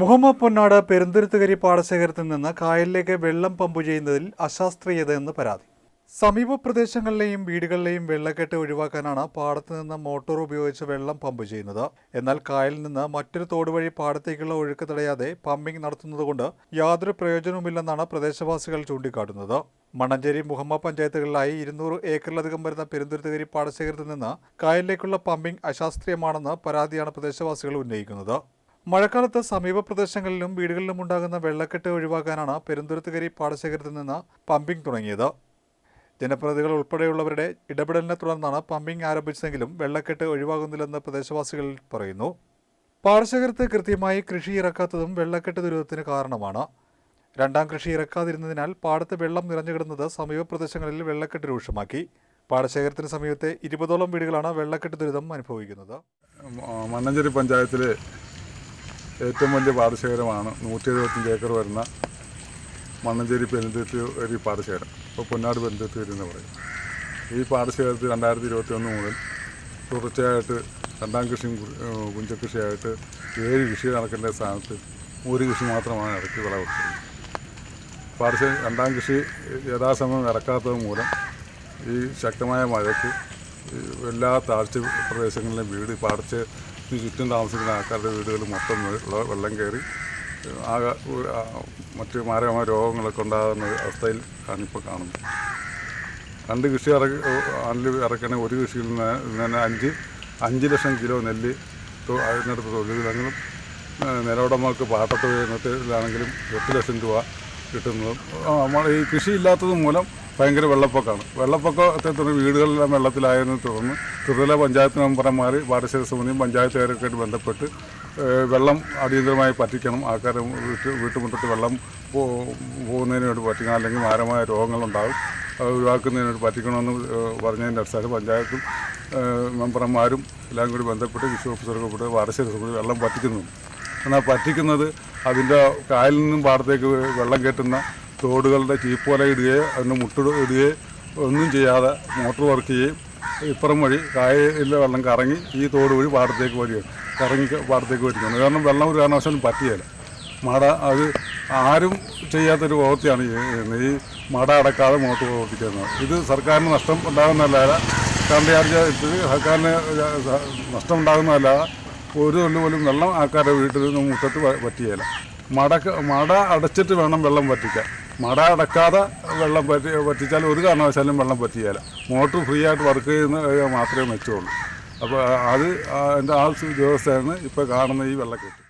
മുഹമ്മദ് പൊന്നാട് പെരുന്തുരുത്തുകരി പാടശേഖരത്തിൽ നിന്ന് കായലിലേക്ക് വെള്ളം പമ്പു ചെയ്യുന്നതിൽ അശാസ്ത്രീയതയെന്ന് പരാതി. സമീപ പ്രദേശങ്ങളിലെയും വീടുകളിലെയും വെള്ളക്കെട്ട് ഒഴിവാക്കാനാണ് പാടത്ത് നിന്ന് മോട്ടോർ ഉപയോഗിച്ച് വെള്ളം പമ്പ് ചെയ്യുന്നത്. എന്നാൽ കായലിൽ നിന്ന് മറ്റൊരു തോട് വഴി പാടത്തേക്കുള്ള ഒഴുക്ക് തടയാതെ പമ്പിംഗ് നടത്തുന്നതുകൊണ്ട് യാതൊരു പ്രയോജനവുമില്ലെന്നാണ് പ്രദേശവാസികൾ ചൂണ്ടിക്കാട്ടുന്നത്. മണഞ്ചേരി മുഹമ്മ പഞ്ചായത്തുകളിലായി ഇരുന്നൂറ് ഏക്കറിലധികം വരുന്ന പെരുന്തുരുത്തുകരി പാടശേഖരത്തിൽ നിന്ന് കായലിലേക്കുള്ള പമ്പിംഗ് അശാസ്ത്രീയമാണെന്ന് പരാതിയാണ് പ്രദേശവാസികൾ ഉന്നയിക്കുന്നത്. മഴക്കാലത്ത് സമീപ പ്രദേശങ്ങളിലും വീടുകളിലും ഉണ്ടാകുന്ന വെള്ളക്കെട്ട് ഒഴിവാക്കാനാണ് പെരുന്തുരുത്തുകരി പാടശേഖരത്തിൽ നിന്ന് പമ്പിംഗ് തുടങ്ങിയത്. ജനപ്രതിനിധികൾ ഉൾപ്പെടെയുള്ളവരുടെ ഇടപെടലിനെ തുടർന്നാണ് പമ്പിംഗ് ആരംഭിച്ചതെങ്കിലും വെള്ളക്കെട്ട് ഒഴിവാകുന്നില്ലെന്ന് പ്രദേശവാസികൾ പറയുന്നു. പാടശേഖരത്ത് കൃത്യമായി കൃഷി ഇറക്കാത്തതും വെള്ളക്കെട്ട് ദുരിതത്തിന് കാരണമാണ്. രണ്ടാം കൃഷി ഇറക്കാതിരുന്നതിനാൽ പാടത്ത് വെള്ളം നിറഞ്ഞുകിടന്നത് സമീപ പ്രദേശങ്ങളിൽ വെള്ളക്കെട്ട് രൂക്ഷമാക്കി. പാടശേഖരത്തിന് സമീപത്തെ ഇരുപതോളം വീടുകളാണ് വെള്ളക്കെട്ട് ദുരിതം അനുഭവിക്കുന്നത്. മണ്ണഞ്ചേരി പഞ്ചായത്തിലെ ഏറ്റവും വലിയ പാടശേഖരമാണ്. നൂറ്റി എഴുപത്തഞ്ച് ഏക്കർ വരുന്ന മണ്ണഞ്ചേരി പെരുന്തുരുത്തി പാടശേഖരം. ഇപ്പോൾ പൊന്നാട് പെരുന്തുരുത്തി എന്ന് പറയും. ഈ പാടശേഖരത്തിൽ രണ്ടായിരത്തി ഇരുപത്തി ഒന്ന് മുതൽ തുടർച്ചയായിട്ട് രണ്ടാം കൃഷിയും കുഞ്ചക്കൃഷിയായിട്ട് ഏഴ് കൃഷി നടക്കേണ്ട സ്ഥാനത്ത് ഒരു കൃഷി മാത്രമാണ് ഇറക്കി വിളവെടുത്തത് പാടശേ രണ്ടാം കൃഷി യഥാസമയം ഇറക്കാത്തത് മൂലം ഈ ശക്തമായ മഴയ്ക്ക് എല്ലാ താഴ്ച പ്രദേശങ്ങളിലും വീട് പാടച്ച് ചുറ്റും താമസിക്കുന്ന ആൾക്കാരുടെ വീടുകൾ മൊത്തം വെള്ള- കയറി ആകെ മറ്റ് മാരകമായ രോഗങ്ങളൊക്കെ ഉണ്ടാകുന്ന അവസ്ഥയിൽ ആണ് ഇപ്പോൾ കാണുന്നത് രണ്ട് കൃഷി ഇറക്കി ആണ്ടിൽ ഇറക്കണേ ഒരു കൃഷിയിൽ നിന്ന് തന്നെ അഞ്ച് അഞ്ച് ലക്ഷം കിലോ നെല്ല് അതിനടുത്ത് തൊഴിലുകളും നിലവുടമകൾക്ക് പാട്ടത്ത് വരുന്നതിലാണെങ്കിലും എട്ട് ലക്ഷം രൂപ കിട്ടുന്നതും നമ്മൾ ഈ കൃഷി ഇല്ലാത്തത് മൂലം ഭയങ്കര വെള്ളപ്പൊക്കമാണ്. വെള്ളപ്പൊക്കത്തെ തുടർന്ന് വീടുകളെല്ലാം വെള്ളത്തിലായതിനെ തുടർന്ന് ത്രിതല പഞ്ചായത്ത് മെമ്പർമാർ പാടശേഖര സമിതിയും പഞ്ചായത്തുകാരൊക്കെ ആയിട്ട് ബന്ധപ്പെട്ട് വെള്ളം അടിയന്തരമായി പറ്റിക്കണം. ആൾക്കാരെ വീട്ട് വീട്ടുമുറ്റത്ത് വെള്ളം പോകുന്നതിന് വേണ്ടി പറ്റിക്കണം. അല്ലെങ്കിൽ മാരമായ രോഗങ്ങളുണ്ടാകും. അത് ഒഴിവാക്കുന്നതിന് വേണ്ടി പറ്റിക്കണമെന്ന് പറഞ്ഞതിന്റെ അടിസ്ഥാനത്തിൽ പഞ്ചായത്തും മെമ്പർമാരും എല്ലാം കൂടി ബന്ധപ്പെട്ട് കൃഷി ഓഫീസർക്ക് കൂടെ പാടശേഖര സമിതി വെള്ളം പറ്റിക്കുന്നുണ്ട്. എന്നാൽ പറ്റിക്കുന്നത് അതിന്റെ കായലിൽ നിന്നും പാടത്തേക്ക് വെള്ളം കയറ്റുന്ന തോടുകളുടെ ചീപ്പോല ഇടുകയോ അതിന് മുട്ടിടുകയോ ഒന്നും ചെയ്യാതെ മോട്ടോർ വർക്ക് ചെയ്യുകയും ഇപ്പുറം വഴി കായലിലെ വെള്ളം കറങ്ങി ഈ തോട് വഴി പാടത്തേക്ക് വരികയാണ്. കറങ്ങി പാടത്തേക്ക് വരികയാണ്. കാരണം വെള്ളം ഒരു കാരണവശാലും പറ്റിയല്ല മട അത് ആരും ചെയ്യാത്തൊരു പ്രവൃത്തിയാണ് ചെയ്യുന്നത്. ഈ മട അടക്കാതെ മോട്ടോർ പ്രവർത്തിക്കുന്നത്. ഇത് സർക്കാരിന് നഷ്ടം ഉണ്ടാകുന്നതല്ലാതെ കറണ്ട് ചാർജ് സർക്കാരിന് നഷ്ടം ഉണ്ടാകുന്നതല്ലാതെ ഒരു തൊല്ലു പോലും വെള്ളം ആൾക്കാരുടെ വീട്ടിൽ നിന്ന് മുറ്റത്ത് പറ്റിയല്ല മടക്ക് മട അടച്ചിട്ട് വേണം വെള്ളം പറ്റിക്കാൻ മട അടക്കാതെ വെള്ളം പറ്റി പറ്റിച്ചാൽ ഒരു കാരണവശാലും വെള്ളം പറ്റിയാല. മോട്ടർ ഫ്രീ ആയിട്ട് വർക്ക് ചെയ്യുന്ന മാത്രമേ മെച്ചമുള്ളൂ. അപ്പോൾ അത് എന്റെ ആ ഉദ്യോഗസ്ഥയാണ് ഇപ്പോൾ കാണുന്ന ഈ വെള്ളക്കെട്ട്.